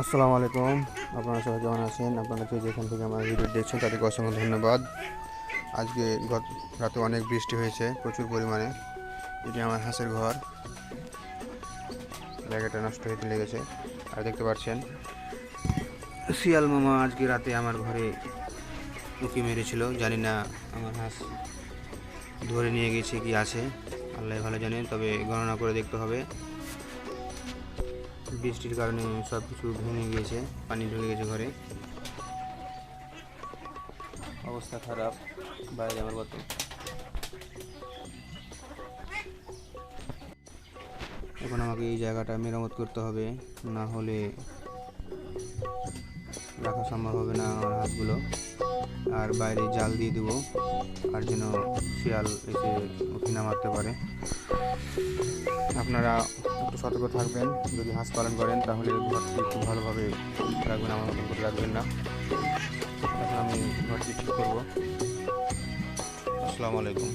আসসালামু আলাইকুম। আপনারা সবাই কেমন আছেন? আপনারা যে যেখান থেকে আমার ভিডিও দেখছেন, তাদেরকে অসংখ্য ধন্যবাদ। আজকে গত রাতে অনেক বৃষ্টি হয়েছে, প্রচুর পরিমাণে। এটি আমার হাঁসের ঘর। জায়গাটা নষ্ট হতে লেগেছে। আর দেখতে পাচ্ছেন, শিয়াল মামা আজকে রাতে আমার ঘরে উঁকি মেরেছিল। জানি না আমার হাঁস ধরে নিয়ে গেছে কি আছে, আল্লাহ ভালো জানেন, তবে গণনা করে দেখতে হবে। বৃষ্টির কারণে সব কিছু ভেঙে গিয়েছে, পানি ঢুকে গেছে ঘরে। অবস্থা খারাপ, বাইরে আমার মতো এখন আমাকে এই জায়গাটা মেরামত করতে হবে, না হলে রাখা সম্ভব হবে না আমার হাঁসগুলো। আর বাইরে জাল দিয়ে দেবো, আর যেন শিয়াল এসে উঠি না মারতে পারে। আপনারা একটু সতর্ক থাকবেন, যদি হাঁস পালন করেন, তাহলে ঘরটি একটু ভালোভাবে রাখবেন, আমার মতন করে রাখবেন না। এখন আমি ঘরটি ঠিক করব। আসসালামু আলাইকুম।